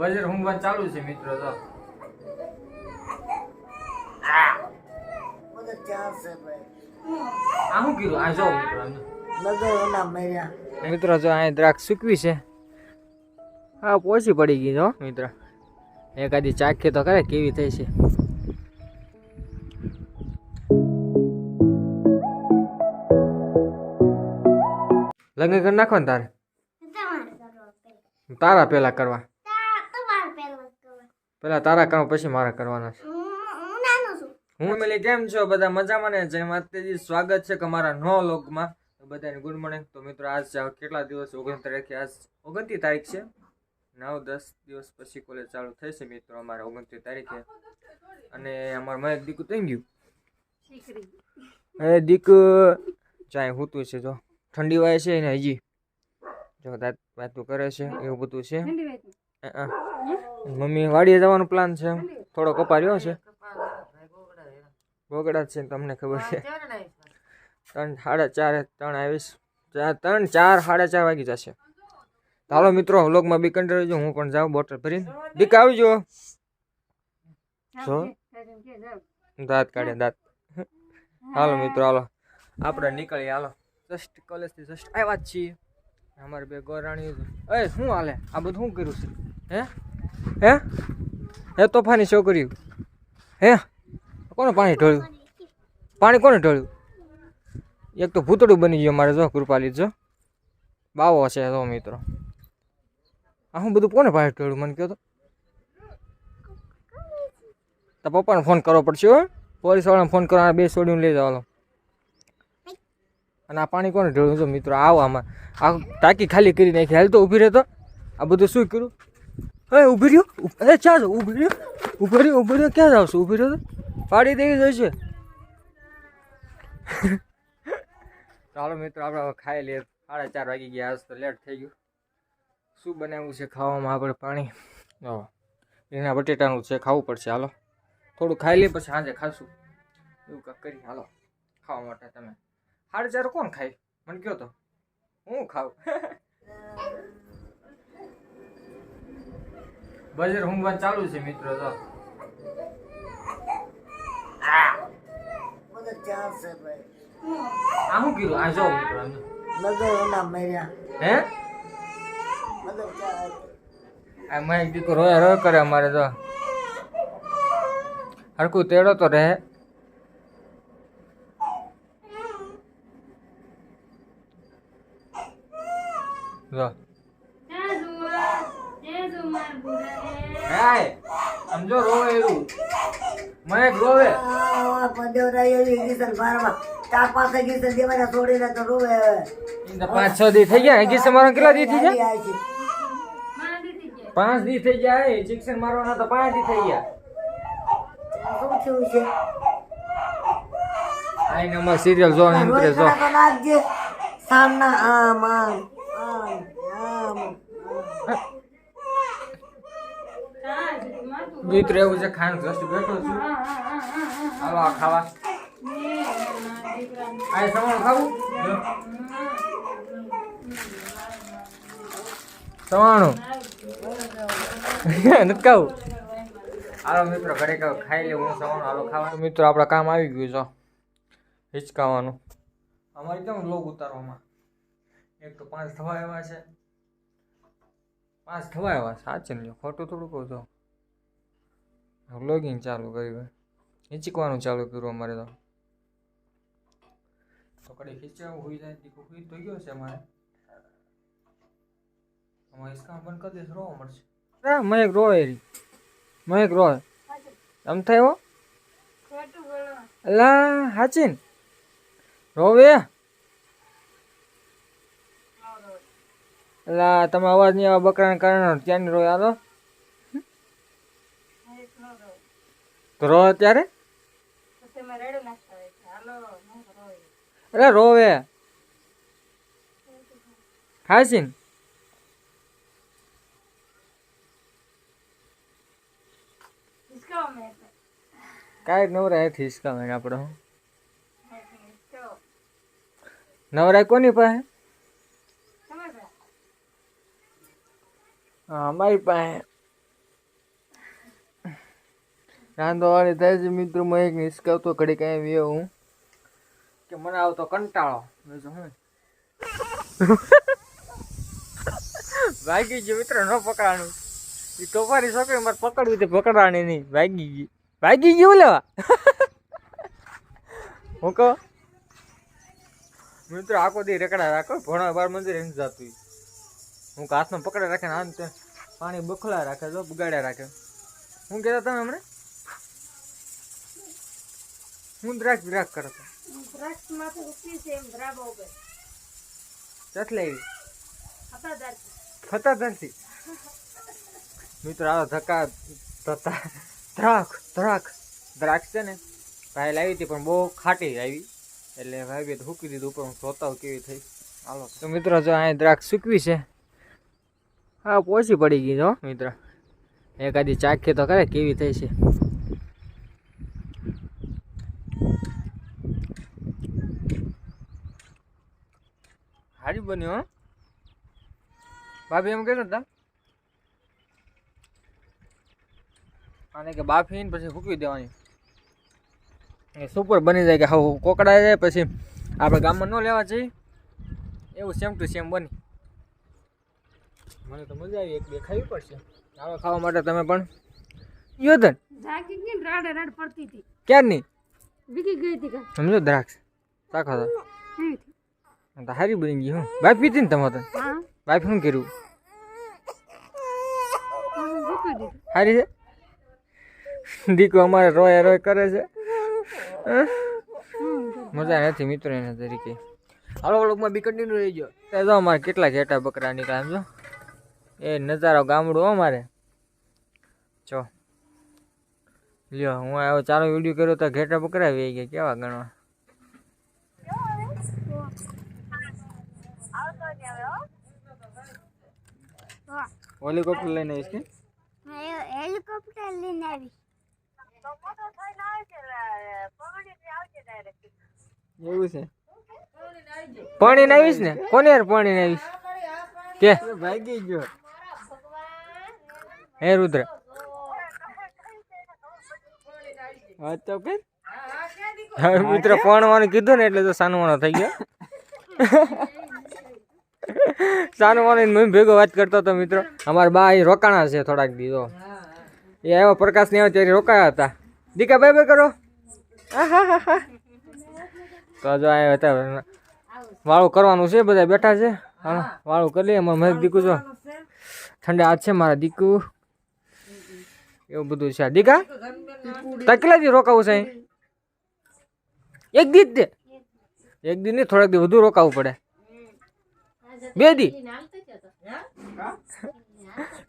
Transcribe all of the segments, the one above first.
Budget homework ચાલુ છે મિત્રો તો. કીધું? આ જો મિત્રો જો અહીં દ્રાક્ષ સૂકવી છે. હા પોચી પડી ગઈ જો મિત્ર. એકાદી ચાખી તો કરે કેવી થઈ છે. લગ્ન કરી નાખો ને તારે? તારા પેલા કરવા. પેલા તારા કરવા પછી મારા કરવાના છે. હું મેલી કેમ છો? બધા મજામાં ને? જય માતાજી. સ્વાગત છે અમારા નો લોગમાં બધાને ગુડ મોર્નિંગ તો મિત્રો આજ કેટલા દિવસ? ઓગણ તારીખે આજ ઓગણત્રીસ તારીખ છે. નવ દસ દિવસ પછી કોલેજ ચાલુ થઈ છે મિત્રો અમારે ઓગણત્રીસ તારીખે. અને અમારું મહેક દીકું થઈ ગયું? એ દીક ચાય હૂતું છે જો. ઠંડી વાય છે ને હજી? જો દાંત વાતું કરે છે એવું બધું છે. મમ્મી વાડીએ જવાનો પ્લાન છે. થોડો કપાર્યો છે. બગડા જ છે તમને ખબર છે. ત્રણ, સાડા ચાર ત્રણ આવીશ. ત્રણ, ચાર, સાડા ચાર વાગી જશે. હાલો મિત્રો, વ્લોગમાં બી કંટ્રી રહેજો. હું પણ જાઉં બોટલ ભરીને. બીક આવજો. જો. દાંત કાઢે દાંત. હાલો મિત્રો, હાલો. આપણે નીકળીએ, હાલો. જસ્ટ કોલેજથી જસ્ટ આવ્યા જ છીએ. અમારે બે ગોરાણી એ, શું હાલે? આ બધું શું કર્યું છે? હે? હે? હે તોફાની છોકરીઓ. હે? કોને પાણી ઢોળ્યું? પાણી કોને ઢોળ્યું? એક તો ભૂતળું બની ગયું મારે જો, કૃપાલી જો. બાવો છે જો મિત્રો. આ હું બધું કોને પાણી ઢોળ્યું મને કહો તો? તો પપ્પાને ફોન કરવો પડશે હો. પોલીસ વાળાને ફોન કરવાના બે છોડીને લઈ જવાનો અને આ પાણી કોને ઢોળ્યું? જો મિત્રો, આવો આમાં. આ ટાંકી ખાલી કરી નાખી. હાલ તો ઊભી રહેતો આ બધું શું કર્યું? હે ઊભી રહ્યો? એ ચા જાવ ઊભી રહ્યો? ઊભી રહ્યો, ઊભી રહ્યો. ક્યાં જાવ છું? ઊભી રહ્યો પાડી દેવી જોઈશે. ચાલો મિત્રો, આપણે ખાઈ લઈએ. સાડા ચાર વાગી ગયા, આજ તો લેટ થઈ ગયું. શું બનાવ્યું છે ખાવામાં આપણે પાણી? જો, એના બટેટાનું છે, ખાવું પડશે. હાલો. થોડું ખાઈ લઈએ, પછી સાંજે ખાશું. એવું કંઈક કરી હાલો. ખાવા માટે તમે. સાડા ચાર કોણ ખાય? મને કહો તો. હું ખાઉં. બજેટ હોમવર્ક ચાલુ છે મિત્રો તો. આ શું કીધું? આ જો મિત્રો હે? આ મેં દીકરો રોયા રોય કરે અમારે તો. હરકું તેડો તો રહે. જો. હાય સમજો રોવે એવું. મને રોવે. આ પંજો રહ્યો એ કિશન બારમાં. ચાર પાંચ કિશન દેવાના છોડીને તો રોવે પાંચ છ દી થઈ ગયા. હજી મારો કેટલા દી થઈ ગયા? પાંચ દી થઈ ગયા. શિક્ષણ મારવાના તો પાંચ દી થઈ ગયા. શું થયું છે? આઈ અમારે સિરિયલ જો. નાખજે. સામના આમ આમ આમ આમ મિત્ર એવું છે ખાવાનું જસ્ટ બેઠો છું. હાલો, આ ખાવા. આ સમાણ ખાવું? જો. નથી ખાવું? હાલો, મિત્રો ઘરે કહું ખાઈ લે હું હાલો ખાવાનું મિત્રો, આપણા કામ આવી ગયું છો. હિચકાવાનું. અમારે કેમ લોગ ઉતારવામાં? એક તો પાંચ થવા આવ્યા છે. પાંચ થવા આવ્યા, સાચે ખોટું થોડું કહું છું વ્લોગિંગ ચાલુ કર્યું હિંચકવાનું ચાલુ કર્યું અમારે તો. કડી ખીચાવું હોઈ જાય દીકરો હોઈ તો ગયો છે અમારે. અમારે ઇસ્કામ બંધ કરી દઈશ રોવા મળશે. હા મયક એરી રી મયક રોવે. આમ થાય હો. અલા હાચીન રોવે. અલા તમે અવાજ નહીં આવે બકરાના કારણે. ત્યાંની રોય હાલો. તો રો અત્યારે? અરે રોવે હાસીન કાંઈ નવરાય નથી હિસકાવે આપણો નવરાય કોની પાસે? હા અમારી પાસે. રાંધવાળી થાય છે મિત્રો મેં એક નિષ્કાવતો ઘડી કાંઈ વ્યો હું. કે મને આવતો કંટાળો. હું ભાગી ગયો મિત્ર, ન પકડાનું એ તોફાની છોકરી મારે પકડવી તે પકડવાની નહીં. ભાગી ગઈ. ભાગી ગયું લેવા હું કહો? મિત્રો, આખો દી રેકડા રાખો, ભણવા બાર મંદિર એમ જતું હું હાથમાં પકડે રાખે ને આમ પાણી બખલા રાખે, જો બગાડ્યા રાખે. હું કહેતા તમે હમણાં? હું દ્રાક્ષ દ્રાક્ષ કરો તો દ્રાક્ષમાંથી ઉપી છે એમ ધ્રાબા ઉપર ચાટલે આવી હતાદાર થતા નથી મિત્રો આ ધક્કા થતા દ્રાક્ષ દ્રાક્ષ. દ્રાક્ષ છે ને ભાઈ લાવી હતી પણ બહુ ખાટી આવી. એટલે ભાઈ બે સૂકી દીધું ઉપર હું જોતા કેવી થઈ. હાલો. તો મિત્રો જો અહીં દ્રાક્ષ સૂકવી છે. હા પોચી પડી ગઈ જો મિત્ર. એકાદી ચાખી તો કરે કેવી થઈ છે. હારી બન્યો હો. ભાભી એમ કહેતા હતા આને કે બાફીને પછી ફૂકવી દેવાની. એ સુપર બની જાય કે હા કોકડા જાય પછી આપણે ગામમાં ન લેવા જઈએ. એવું સેમ ટુ સેમ બની. મને તો મજા આવી એક બે ખાવી પડશે. આવા ખાવા માટે તમે પણ યોધન જાગી ગઈ રાડ પડતી હતી. ક્યારની? બીકી ગઈ હતી સમજો દ્રાક્ષ. ચાખો તો. તો હારી બની ગઈ હું. બાફી હતી ને તમે તો. હા. શું કર્યું. હારી છે? દીકો અમારે રોય રોય કરે છે? મજા નથી મિત્રો એના તરીકે. હાલો વ્લોગમાં બી કન્ટિન્યુ રહી ગયો. તો જો અમારે કેટલા ઘેટા બકરા નીકળ્યા સમજો એ નજારો ગામડું અમારે. જો. લ્યો હું આવ્યો ચાલો વીડિયો કર્યો તો ઘેટા બકરા આવી ગયા. કેવા ગણવા? હેલિકોપ્ટર લઈને આવીશ કે? હેલિકોપ્ટર લઈને આવી એવું છે? પાણી ને આવીશ ને? કોને યાર પાણી ને આવીશ? કે? ભાગી ગયો. હે રુદ્ર. હા તો કે હવે મિત્ર પાણવાનું કીધું ને એટલે તો સાનવાનો થઈ ગયો. સાનવાનો મમ્મી ભેગો વાત કરતો હતો મિત્રો. અમારા બા અહીં રોકાણા છે થોડાક દીધો એ આવ્યો પ્રકાશ ને આવ્યો ત્યારે રોકાયા હતા. દીકા ભાઈ ભાઈ કરો. તો જો આવ્યા હતા, વાળું કરવાનું છે બધા બેઠા છે. વાળું કરી લઈએ મારા દીકુ, જો. ઠંડા હાથ છે મારા દીકુ. એવું બધું છે. દીકા કેટલા રોકાવું છે? એક દી જ એક દી નહીં, થોડાક દી વધુ રોકાવું પડે. બે દી.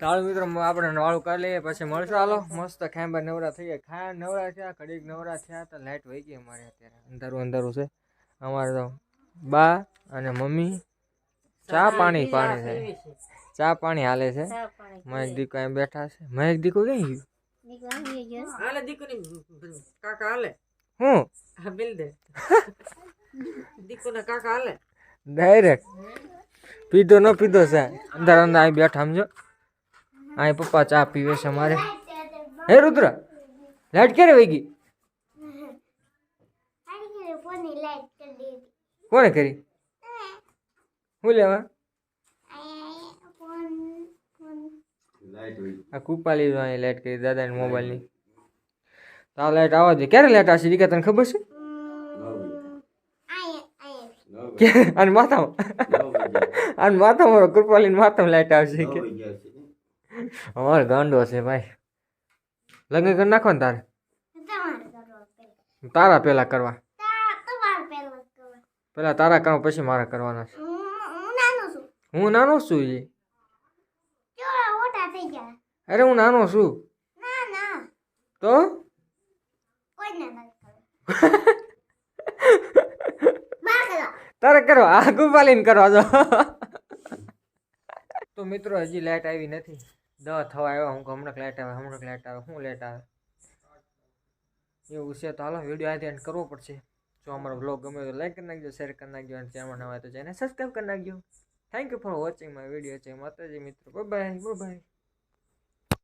ચાલો મિત્રો આપણે નવાળું કરી લઈએ પછી મળશું. હાલો મસ્ત ખાંબા નવરા થઈ ગયા. ખા નવરા થયા ઘડીક નવરા થયા તો લાઇટ વહી ગઈ અમારે અત્યારે. અંધારું અંધારું છે. અમારે તો બા અને મમ્મી ચા પાણી પાણી છે. ચા પાણી હાલે છે. મહેક દીકો અહીં બેઠા છે. મહેક દીકો ક્યાં ગયું? હાલે દીકુની કાકા હાલે? હું? હા બિલ દે. કાકા હાલે? ડાયરેક્ટ પીધો ન પીધો છે. અંદર અંદર અહીં બેઠા સમજો. અહીં પપ્પા ચા પીવે છે અમારે હે રુદ્ર લાઈટ ક્યારે વહી ગઈ કોને કરી? શું લેવા? આ કુપાલી અહીં લાઈટ કરી દાદાની મોબાઈલની તો આ લાઈટ આવવા જોઈએ ક્યારે લાઈટ આવશે? દીકા તને ખબર છે? અને માથામાં? અને માથામાં કૃપાલી માથામાં લાઈટ આવશે કે. અમારે ગાંડો છે ભાઈ. લગ્ન કરી નાખો ને તારે? તારા પેલા કરવા. પેલા તારા કરવા પછી મારા કરવાના છે. હું નાનો છું એ અરે હું નાનો છું. તો? તારે કરો આ કૃપાલીને કરવા દો તો મિત્રો હજી લાઇટ આવી નથી. દવા થવા આવ્યા, હું હમણાં લાઇટ આવે હમણાં લાઇટ આવે, શું લાઇટ આવે? એવું છે, તો હાલો વીડિયો આજે એન્ડ કરવો પડશે. જો અમારો બ્લોગ ગમે તો લાઈક કરી નાખજો શેર કરી નાખજો, અને ચેનલ નવા તો ચેનલ સબસ્ક્રાઈબ કરી નાખજો. Thank you for watching my video છે માતાજી મિત્રો. Bye bye